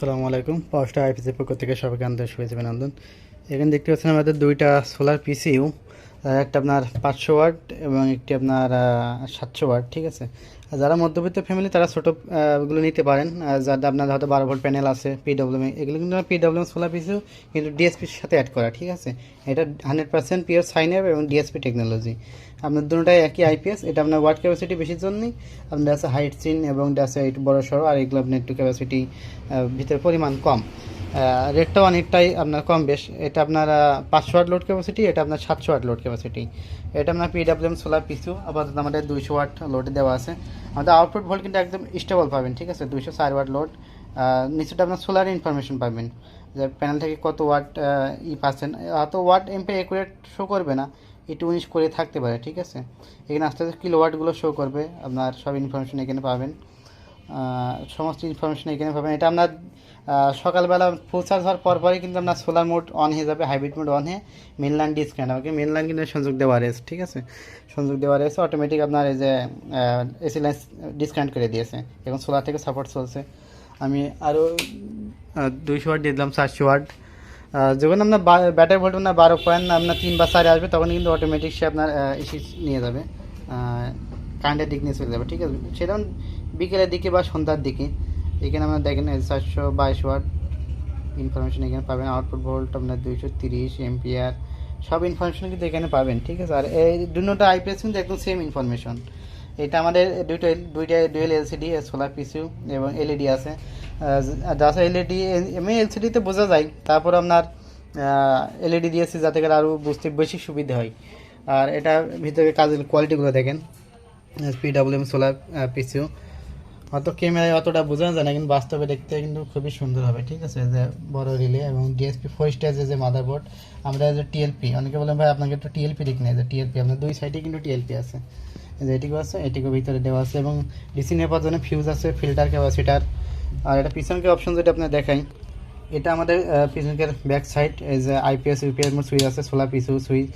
আসসালামু আলাইকুম। পাঁচটা আইপিসি পক্ষ থেকে সবাইকে আন্তরিক শুভেচ্ছা, অভিনন্দন। এখানে দেখতে পাচ্ছেন আমাদের দুইটা সোলার পিসিউ একটা আপনার পাঁচশো ওয়াট এবং একটি আপনার সাতশো ওয়াট, ঠিক আছে? যারা মধ্যবিত্ত ফ্যামিলি তারা ছোটো গুলো নিতে পারেন। যাদের আপনার হয়তো বারো ভোল্ট প্যানেল আছে পিডব্লিউএম এগুলো কিন্তু পিডব্লিউএম সোলার পিসিউ কিন্তু ডিএসপির সাথে অ্যাড করা, ঠিক আছে? এটা হান্ড্রেড পার্সেন্ট পিওর সাইন এবং ডিএসপি টেকনোলজি আপনার দুটোটাই একই আইপিএস এটা আপনার ওয়াট ক্যাপাসিটি বেশির জন্যই। আপনার আছে হাইট সিন এবং আছে একটু বড় সড়ো, আর এগুলো আপনার একটু ক্যাপাসিটি ভিতরে পরিমাণ কম। রেটটাও অনেকটাই আপনার কম বেশ। এটা আপনার পাঁচশো ওয়াট লোড ক্যাপাসিটি এটা আপনার সাতশো ওয়াট লোড ক্যাপাসিটি এটা আপনার পিডাব্লিউএম সোলার পিসু আপাতত আমাদের দুইশো ওয়াট লোডে দেওয়া আছে। আমাদের আউটপুট ভোল্ট কিন্তু একদম স্টেবল পাবেন, ঠিক আছে? দুইশো চার ওয়াট লোড নিচেটা আপনার সোলার ইনফরমেশন পাবেন, যে প্যানেল থেকে কত ওয়াট ই পাচ্ছেন। অত ওয়াট এমপি একুরেট শো করবে না, একটু উনিশ করে থাকতে পারে, ঠিক আছে? এখানে আস্তে আস্তে কিলো ওয়াটগুলো শো করবে, আপনার সব ইনফরমেশন এখানে পাবেন। সমস্ত ইনফরমেশন এখানে পাবেন। এটা আপনার সকালবেলা ফুল চার্জ হওয়ার পর পরই কিন্তু আপনার সোলার মোড অন হয়ে যাবে হাইব্রিড মোড অন হয়ে মেন লাইন ডিসকানেক্ট আমাকে মেন লাইন কিন্তু সংযোগ দেওয়া রয়েছে ঠিক আছে? সংযোগ দেওয়া রয়েছে অটোমেটিক আপনার এই যে এসি লাইন ডিসকানেক্ট করে দিয়েছে এখন সোলার থেকে সাপোর্ট চলছে। আমি আরও দুইশো ওয়াট দিয়ে দিলাম, চারশো ওয়াট যখন আপনার ব্যাটারি ভোল্ট আপনার বারো পয়েন্ট আপনার তিন বা চারে আসবে, তখন কিন্তু অটোমেটিক সে আপনার এসি নিয়ে যাবে কারেন্টের দিক নিয়ে চলে যাবে, ঠিক আছে? সেটা বিকেলের দিকে বা সন্ধ্যার দিকে। এখানে আমরা দেখেন চারশো বাইশ ওয়াট ইনফরমেশন এখানে পাবেন। আউটপুট ভোল্ট আপনার দুইশো তিরিশ এমপিআর সব ইনফরমেশন কিন্তু এখানে পাবেন, ঠিক আছে? আর এই দুটো আইপিএস কিন্তু একদম সেম ইনফরমেশন এটা আমাদের দুইটা দুইটা ডুয়েল এলসিডি সোলার পিসিউ এবং এলইডি আছে। যাতে এলইডি এমনি এলসিডিতে বোঝা যায়। তারপর আপনার এলইডি দিয়েছি যাতে করে আরও বুঝতে বেশি সুবিধা হয়। আর এটা ভিতরে কাজের কোয়ালিটিগুলো দেখেন। পিডাব্লিউএম সোলার পিসিউ হয়তো ক্যামেরায় অতটা বোঝানো যায় না, কিন্তু বাস্তবে দেখতে কিন্তু খুবই সুন্দর হবে, ঠিক আছে? যে বড় রিলে এবং ডিএসপি ফোর স্টেজের যে মাদারবোর্ড আমরা যে টিএলপি অনেকে বলেন ভাই, আপনাকে একটু টিএলপি দিক নেই। যে টিএলপি আপনার দুই সাইডে কিন্তু টিএলপি আছে। যে এটিকও আছে, এটিকও ভিতরে দেওয়া আছে এবং ডিসি নেপার জন্য ফিউজ আছে ফিল্টার ক্যাপাসিটার আর এটা পিছনকে অপশন যেটা আপনার দেখাই, এটা আমাদের পিছনকের ব্যাক সাইড এই যে আইপিএস ইউপিএস সুইচ আছে, সোলার পিসু সুইচ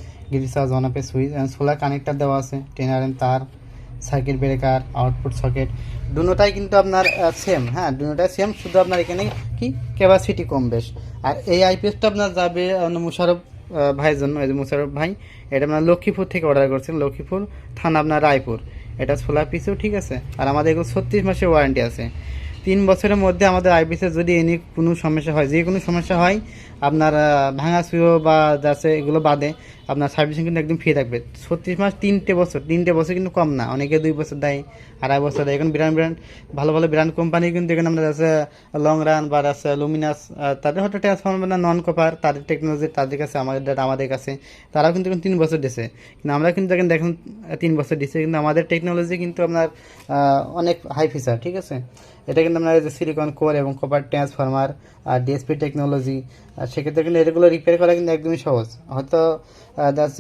ওয়ান আপে সুইচ সোলার কানেক্টার দেওয়া আছে টেন আর তার। সার্কিট ব্রেকার আউটপুট সকেট দুটাই কিন্তু আপনার সেম হ্যাঁ দুটাই সেম শুধু আপনার এখানে কি ক্যাপাসিটি কম বেশ। আর এই আইপিএসটা আপনার যাবে মুশারফ ভাইয়ের জন্য, এই যে মুশারফ ভাই, এটা আপনার লক্ষ্মীপুর থেকে অর্ডার করছেন, লক্ষ্মীপুর থানা আপনার রায়পুর। এটা সোলার পিসেও ঠিক আছে, আর আমাদের এগুলো ছত্রিশ মাসের ওয়ারেন্টি আছে। তিন বছরের মধ্যে আমাদের আইপিএসের যদি এনি কোনো সমস্যা হয়, যে কোনো সমস্যা হয়, আপনার ভাঙা সুয়ো বা যাচ্ছে এগুলো বাদে আপনার সার্ভিসিং কিন্তু একদম ফ্রি থাকবে। ছত্রিশ মাস তিনটে বছর তিনটে বছর কিন্তু কম না, অনেকে দুই বছর দেয়, আড়াই বছর দেয়। এখন ব্র্যান্ড ব্র্যান্ড ভালো ভালো ব্র্যান্ড কোম্পানি কিন্তু এখানে আমরা আছে লং রান বা আছে লুমিনাস তাদের হয়তো ট্রান্সফর্মার না নন কপার তাদের টেকনোলজি তাদের কাছে আমাদের data আমাদের কাছে, তারাও কিন্তু এখন তিন বছর দিছে। কিন্তু আমরা কিন্তু এখন দেখেন, তিন বছর দিচ্ছে কিন্তু আমাদের টেকনোলজি কিন্তু আপনার অনেক হাই ফিচার ঠিক আছে? এটা কিন্তু আপনার সিলিকন কোর এবং কপার ট্রান্সফর্মার আর ডিএসপি টেকনোলজি সেক্ষেত্রে কিন্তু এগুলো রিপেয়ার করা কিন্তু একদমই সহজ। হয়তো দ্যাটস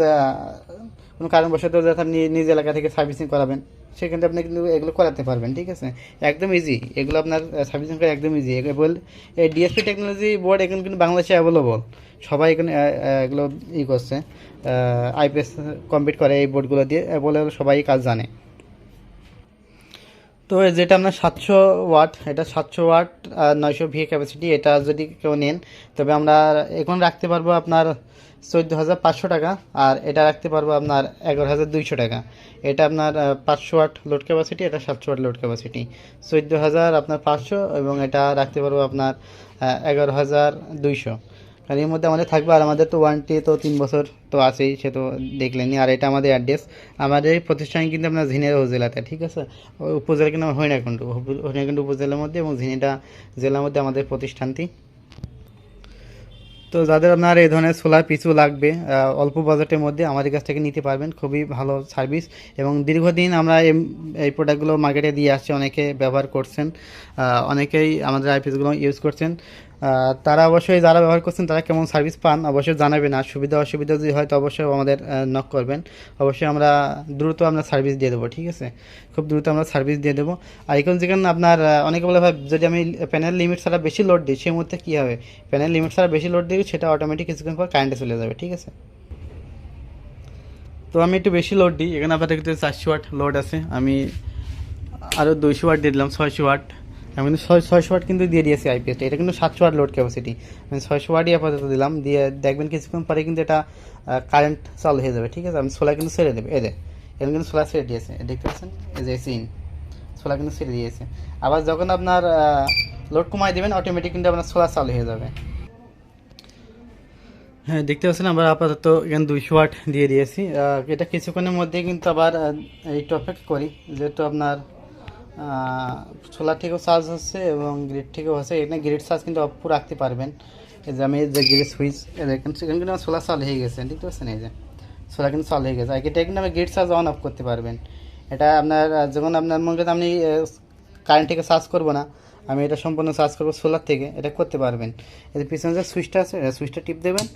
কোনো কারণবশত যাতে আপনি নিজ এলাকা থেকে সার্ভিসিং করাবেন, সেক্ষেত্রে আপনি কিন্তু এগুলো করাতে পারবেন, ঠিক আছে? একদম ইজি এগুলো আপনার সার্ভিসিং করা একদম ইজি এগুলো, এই ডিএসপি টেকনোলজি বোর্ড এখন কিন্তু বাংলাদেশে অ্যাভেলেবল সবাই এখানে এগুলো ই করছে আইপিএস কমপ্লিট করে এই বোর্ডগুলো দিয়ে, বলে সবাই কাজ জানে। তো যেটা আপনার সাতশো ওয়াট, এটা সাতশো ওয়াট নয়শো ভি ক্যাপাসিটি এটা যদি কেউ নেন, তবে আমরা এখন রাখতে পারব আপনার চোদ্দ হাজার পাঁচশো টাকা, আর এটা রাখতে পারব আপনার এগারো হাজার দুইশো টাকা। এটা আপনার পাঁচশো ওয়াট লোড ক্যাপাসিটি এটা সাতশো ওয়াট লোড ক্যাপাসিটি চোদ্দ হাজার আপনার পাঁচশো, এবং এটা রাখতে পারব আপনার এগারো হাজার দুইশো। আর এর মধ্যে আমাদের থাকবে, আর আমাদের তো ওয়ারেন্টি তো তিন বছর তো আছেই, সে তো দেখলেনি আর এটা আমাদের অ্যাড্রেস আমাদের এই প্রতিষ্ঠান কিন্তু আপনার ঝিনের উপজেলাতে ঠিক আছে? উপজেলা কিন্তু হরিণাকুণ্ড হরিণাকুণ্ড উপজেলার মধ্যে এবং ঝিনিটা জেলার মধ্যে আমাদের প্রতিষ্ঠানটি। তো যাদের আপনার এই ধরনের সোলার পিছু লাগবে অল্প বাজেটের মধ্যে আমাদের কাছ থেকে নিতে পারবেন। খুবই ভালো সার্ভিস এবং দীর্ঘদিন আমরা এই প্রোডাক্টগুলো মার্কেটে দিয়ে আসছি, অনেকে ব্যবহার করছেন অনেকেই আমাদের আইপিএসগুলো ইউজ করছেন। তারা অবশ্যই যারা ব্যবহার করছেন, তারা কেমন সার্ভিস পান, অবশ্যই জানাবেন। আর সুবিধা, অসুবিধা যদি হয়, তো অবশ্যই আমাদের নক করবেন। অবশ্যই আমরা দ্রুত আমরা সার্ভিস দিয়ে দেবো, ঠিক আছে? খুব দ্রুত আমরা সার্ভিস দিয়ে দেবো। আর এখন যেখানে আপনার অনেকে বলে, ভাই, যদি আমি প্যানেল লিমিট ছাড়া বেশি লোড দিই, সেই মুহূর্তে কী হবে? প্যানেল লিমিট ছাড়া বেশি লোড দিই, সেটা অটোমেটিক কিছুক্ষণ পর কারেন্টে চলে যাবে, ঠিক আছে? তো আমি একটু বেশি লোড দিই। এখানে আপনাদের চারশো ওয়াট লোড আছে। আমি আরও দুইশো ওয়াট দিয়ে দিলাম, ছয়শো ওয়াট আমি কিন্তু ছয় ছয়শো ওয়াট কিন্তু দিয়ে দিয়েছি আইপিএস এটা কিন্তু সাতশো ওয়াট লোড ক্যাপাসিটি আমি ছয়শো ওয়াটই আপাতত দিলাম। দিয়ে দেখবেন কিছুক্ষণ পরে কিন্তু এটা কারেন্ট চালু হয়ে যাবে, ঠিক আছে? আমি সোলার কিন্তু ছেড়ে দেবে। এদের এখানে কিন্তু সোলার ছেড়ে দিয়েছে। দেখতে পাচ্ছেন? এই যে সিন সোলার কিন্তু ছেড়ে দিয়েছে। আবার যখন আপনার লোড কমাই দেবেন অটোমেটিক কিন্তু আপনার সোলার চালু হয়ে যাবে। হ্যাঁ দেখতে পাচ্ছেন আমরা আপাতত এখানে দুইশো ওয়াট দিয়ে দিয়েছি। এটা কিছুক্ষণের মধ্যে কিন্তু আবার এই টপিক করি। যেহেতু আপনার সোলার থেকেও চার্জ হচ্ছে এবং গ্রিড থেকেও হচ্ছে। এখানে গ্রিড চার্জ কিন্তু অফ রাখতে পারবেন। এই যে আমি যে গ্রিড সুইচ এখানে কিন্তু আমার সোলার চালু হয়ে গেছে দেখতে পাচ্ছেন এই যে সোলার কিন্তু চালু হয়ে গেছে। আর এটা কিন্তু আপনি গ্রিড চার্জ অন অফ করতে পারবেন। এটা আপনার যখন আপনার মনে করেন আপনি কারেন্ট থেকে চার্জ করব না, আমি এটা সম্পূর্ণ চার্জ করব সোলার থেকে, এটা করতে পারবেন। যে পিছনে যে সুইচটা আছে সুইচটা টিপ দেবেন,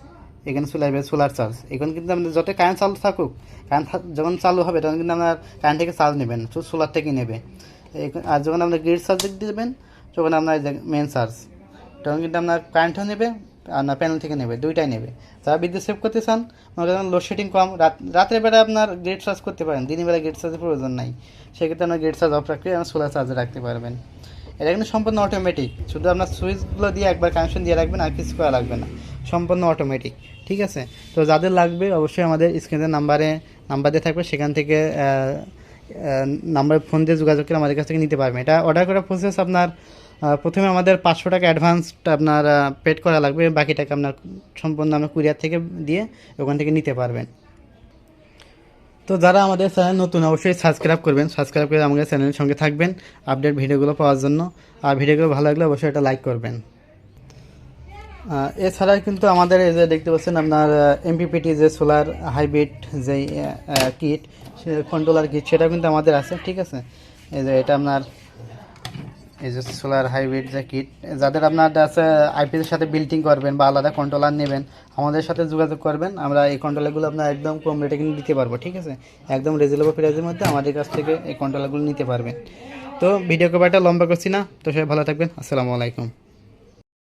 এখানে চলে আসবে সোলার চার্জ এখানে কিন্তু আপনার যত কারেন্ট চালু থাকুক কারেন্ট যখন চালু হবে, তখন কিন্তু আপনার কারেন্ট থেকে চার্জ নেবেন সোলার থেকে নেবে। আর যখন আপনার গ্রিড চার্জ দেবেন তখন আপনার মেন চার্জ তখন কিন্তু আপনার কারেন্টও নেবে, আর না প্যানেল থেকে নেবে, দুইটাই নেবে। যারা বিদ্যুৎ সেভ করতে চান, মনে করেন লোডশেডিং কম, রাত বেলা আপনার গ্রিড চার্জ করতে পারেন, দিনের বেলা গ্রিড চার্জের প্রয়োজন নাই। সেক্ষেত্রে আপনার গ্রিড চার্জ অফ রাখলে আপনার সোলার চার্জে রাখতে পারবেন। এটা কিন্তু সম্পূর্ণ অটোমেটিক শুধু আপনার সুইচগুলো দিয়ে একবার কানেকশন দিয়ে রাখবেন, আর কিছু করা লাগবে না। সম্পূর্ণ অটোমেটিক ঠিক আছে? তো যাদের লাগবে, অবশ্যই আমাদের স্ক্রিনের নাম্বারে নাম্বার দিয়ে থাকবে। সেখান থেকে নাম্বার ফোন দিয়ে যোগাযোগ করে আমাদের কাছ থেকে নিতে পারবেন। এটা অর্ডার করার প্রসেস আপনার প্রথমে আমাদের পাঁচশো টাকা অ্যাডভান্স আপনার পেড করা লাগবে। বাকি টাকা আপনার সম্পূর্ণ আমরা কুরিয়ার থেকে দিয়ে ওখান থেকে নিতে পারবেন। তো যারা আমাদের চ্যানেল নতুন, অবশ্যই সাবস্ক্রাইব করবেন। সাবস্ক্রাইব করে আমাদের চ্যানেলের সঙ্গে থাকবেন আপডেট ভিডিওগুলো পাওয়ার জন্য। আর ভিডিওগুলো ভালো লাগলে অবশ্যই এটা লাইক করবেন। এছাড়া কিন্তু আমাদের এই যে দেখতে পাচ্ছেন আপনার এমপিপিটি যে সোলার হাইব্রিড যে কিট কন্ট্রোলার কিট সেটা কিন্তু আমাদের আছে, ঠিক আছে? এই যে এটা আপনার, এই যে সোলার হাইব্রিড যে কিট, যাদের আপনার আছে আইপিএসের সাথে বিল্ডিং করবেন বা আলাদা কন্ট্রোলার নেবেন, আমাদের সাথে যোগাযোগ করবেন, আমরা এই কন্ট্রোলারগুলো আপনার একদম কম রেটে কিন্তু দিতে পারব, ঠিক আছে? একদম রিজনেবল প্রাইসের মধ্যে আমাদের কাছ থেকে এই কন্ট্রোলারগুলো নিতে পারবেন। তো ভিডিও কভারটা লম্বা করছি না, তো সবাই ভালো থাকবেন, আসসালামু আলাইকুম।